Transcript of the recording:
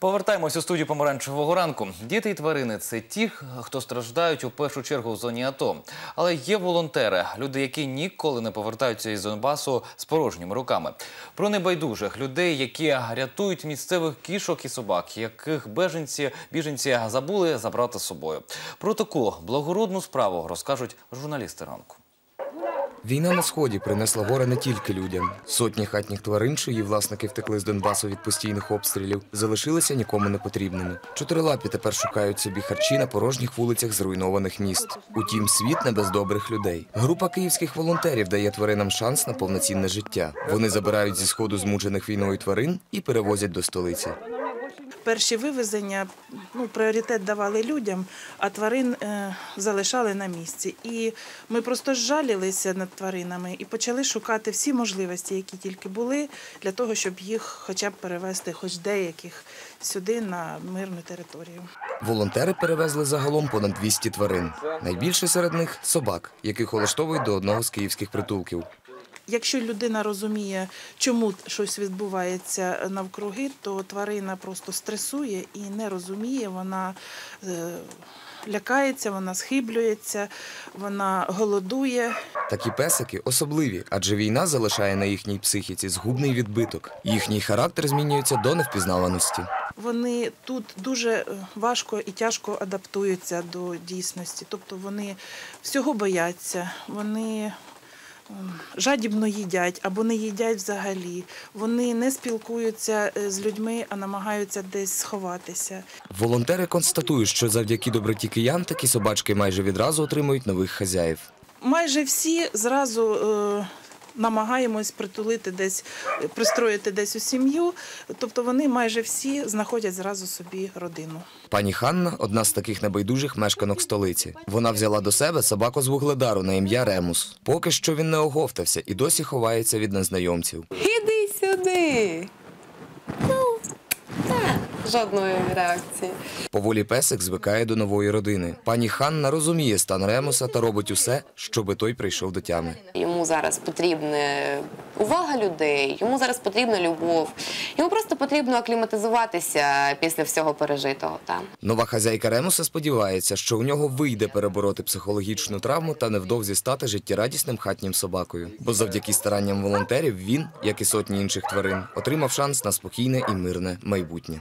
Повертаємось у студію помаранчевого ранку. Діти і тварини це ті, хто страждають у першу чергу в зоні АТО. Але є волонтери, люди, які ніколи не повертаються із Донбасу з порожніми руками. Про небайдужих людей, які рятують місцевих кішок і собак, яких беженці біженці забули забрати з собою. Про таку благородну справу розкажуть журналісти ранку. Війна на сході принесла горе не тільки людям. Сотні хатніх тварин, чиї власники втекли з Донбасу від постійних обстрілів, залишилися нікому не потрібними. Чотирилапі тепер шукають собі харчі на порожніх вулицях зруйнованих міст. Утім, світ не без добрих людей. Група київських волонтерів дає тваринам шанс на повноцінне життя. Вони забирають зі сходу змучених війною тварин і перевозять до столиці. Перші вивезення ну, пріоритет давали людям, а тварин е, залишали на місці. І ми просто жалілися над тваринами і почали шукати всі можливості, які тільки були, для того, щоб їх хоча б перевезти, хоч деяких сюди на мирну територію. Волонтери перевезли загалом понад 200 тварин. Найбільше серед них собак, яких улаштовують до одного з київських притулків. Якщо людина розуміє, чому щось відбувається навкруги, то тварина просто стресує і не розуміє, вона е, лякається, вона схиблюється, вона голодує. Такі песики особливі, адже війна залишає на їхній психіці згубний відбиток. Їхній характер змінюється до невпізнаваності. Вони тут дуже е, важко і тяжко адаптуються до дійсності. Тобто вони всього бояться, вони жадібно їдять або не їдять взагалі. Вони не спілкуються е, з людьми, а намагаються десь сховатися. Волонтери констатують, що завдяки доброті киян такі собачки майже відразу отримують нових хазяїв. Майже всі зразу е, намагаємось притулити десь, пристроїти десь у сім'ю. Тобто вони майже всі знаходять зразу собі родину. Пані Ханна одна з таких небайдужих мешканок столиці. Вона взяла до себе собаку з вугледару на ім'я Ремус. Поки що він не оговтався і досі ховається від незнайомців. Іди сюди. Ну, жодної реакції. Поволі песик звикає до нової родини. Пані Ханна розуміє стан Ремуса та робить усе, щоби той прийшов до тями. Йому зараз потрібна увага людей, йому зараз потрібна любов. Йому просто потрібно акліматизуватися після всього пережитого. Там. Нова хазяйка Ремуса сподівається, що у нього вийде перебороти психологічну травму та невдовзі стати життєрадісним хатнім собакою. Бо завдяки старанням волонтерів він, як і сотні інших тварин, отримав шанс на спокійне і мирне майбутнє.